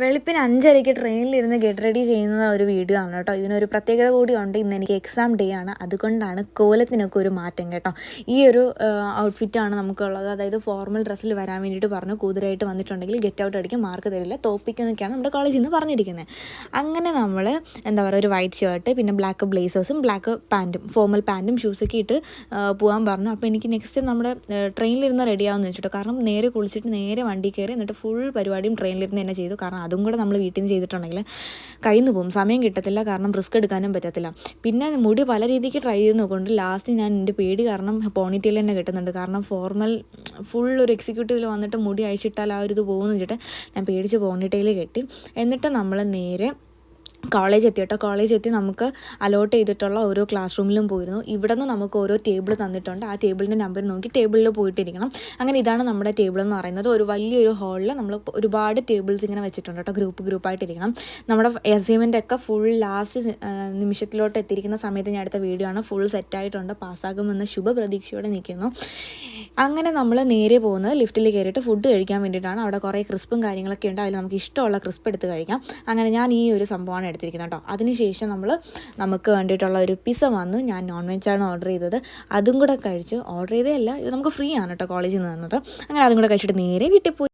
വെളുപ്പിന് അഞ്ചരയ്ക്ക് ട്രെയിനിലിരുന്ന് get ready ചെയ്യുന്ന ഒരു വീഡിയോ ആണ് കേട്ടോ. ഇതിനൊരു പ്രത്യേകത കൂടി ഉണ്ട് ഇന്ന് എനിക്ക് എക്സാം ഡേ ആണ്. അതുകൊണ്ടാണ് കോലത്തിനൊക്കെ ഒരു മാറ്റം കേട്ടോ. ഈ ഒരു ഔട്ട്ഫിറ്റാണ് നമുക്കുള്ളത്. അതായത് ഫോർമൽ ഡ്രസ്സിൽ വരാൻ വേണ്ടിയിട്ട് പറഞ്ഞു. കൂതിരായിട്ട് വന്നിട്ടുണ്ടെങ്കിൽ ഗെറ്റ് ഔട്ട് അടിക്കും മാർക്ക് തരില്ല. തോപ്പിക്കുന്നൊക്കെയാണ് നമ്മുടെ കോളേജിൽ നിന്ന് പറഞ്ഞിരിക്കുന്നത് അങ്ങനെ നമ്മൾ എന്താ പറയുക ഒരു വൈറ്റ് ഷർട്ട് പിന്നെ ബ്ലാക്ക് ബ്ലേസേഴ്സും ബ്ലാക്ക് പാന്റും ഫോർമൽ പാന്റും ഷൂസൊക്കെ ഇട്ട് പോകാൻ പറഞ്ഞു. അപ്പോൾ എനിക്ക് നെക്സ്റ്റ് നമ്മുടെ ട്രെയിനിലിരുന്ന് റെഡിയാവുമെന്ന് വെച്ചിട്ടോ. കാരണം നേരെ കുളിച്ചിട്ട് നേരെ വണ്ടി കയറി എന്നിട്ട് ഫുൾ പരിപാടിയും ട്രെയിനിലിരുന്ന് തന്നെ ചെയ്തു. കാരണം അതും കൂടെ നമ്മൾ വീട്ടിൽ നിന്ന് ചെയ്തിട്ടുണ്ടെങ്കിൽ കയ്യിൽ പോകും. സമയം കിട്ടത്തില്ല കാരണം റിസ്ക് എടുക്കാനും പറ്റത്തില്ല. പിന്നെ മുടി പല രീതിക്ക് ട്രൈ ചെയ്ത് നോക്കുന്നുണ്ട്. ലാസ്റ്റ് ഞാൻ എന്റെ പേടി കാരണം പോണിറ്റിയിൽ തന്നെ കിട്ടുന്നുണ്ട്. കാരണം ഫോർമൽ ഫുൾ ഒരു എക്സിക്യൂട്ടീവിൽ വന്നിട്ട് മുടി അഴിച്ചിട്ടാൽ ആ ഒരു ഇത് പോകുമെന്ന് വെച്ചിട്ട് ഞാൻ പേടിച്ച് പോണിറ്റയിൽ കെട്ടി. എന്നിട്ട് നമ്മൾ നേരെ കോളേജ് എത്തി കേട്ടോ. കോളേജ് എത്തി നമുക്ക് അലോട്ട് ചെയ്തിട്ടുള്ള ഓരോ ക്ലാസ് റൂമിലും പോയിരുന്നു. ഇവിടെ നിന്ന് നമുക്ക് ഓരോ ടേബിൾ തന്നിട്ടുണ്ട്. ആ ടേബിളിന്റെ നമ്പർ നോക്കി ടേബിളിൽ പോയിട്ടിരിക്കണം. അങ്ങനെ ഇതാണ് നമ്മുടെ ടേബിൾ എന്ന് പറയുന്നത്. ഒരു വലിയൊരു ഹാളിൽ നമ്മൾ ഒരുപാട് ടേബിൾസ് ഇങ്ങനെ വെച്ചിട്ടുണ്ട് കേട്ടോ. ഗ്രൂപ്പ് ഗ്രൂപ്പായിട്ടിരിക്കണം നമ്മുടെ അസൈൻമെന്റ് ഒക്കെ ഫുൾ ലാസ്റ്റ് നിമിഷത്തിലോട്ട് എത്തിയിരിക്കുന്ന സമയത്ത് ഞാൻ അടുത്ത വീഡിയോ ആണ്. ഫുൾ സെറ്റായിട്ടുണ്ട് പാസ്സാകുമെന്ന ശുഭപ്രതീക്ഷയോടെ നിൽക്കുന്നു. അങ്ങനെ നമ്മൾ നേരെ പോകുന്നത് ലിഫ്റ്റിൽ കയറിയിട്ട് ഫുഡ് കഴിക്കാൻ വേണ്ടിയിട്ടാണ്. അവിടെ കുറേ ക്രിസ്പും കാര്യങ്ങളൊക്കെ ഉണ്ട്. അതിൽ നമുക്ക് ഇഷ്ടമുള്ള ക്രിസ്പ് എടുത്ത് കഴിക്കാം. അങ്ങനെ ഞാൻ ഈ ഒരു സംഭവമാണ് എടുത്തിരിക്കുന്നത് കേട്ടോ. അതിനുശേഷം നമ്മൾ നമുക്ക് വേണ്ടിയിട്ടുള്ള ഒരു പിസ്സ വന്നു. ഞാൻ നോൺ വെജാണ് ഓർഡർ ചെയ്തത്. അതും കൂടെ കഴിച്ച് ഓർഡർ ചെയ്തതല്ല ഇത് നമുക്ക് ഫ്രീ ആണ് കേട്ടോ കോളേജിൽ നിന്ന് തന്നത്. അങ്ങനെ അതും കൂടെ കഴിച്ചിട്ട് നേരെ വീട്ടിൽ പോയി.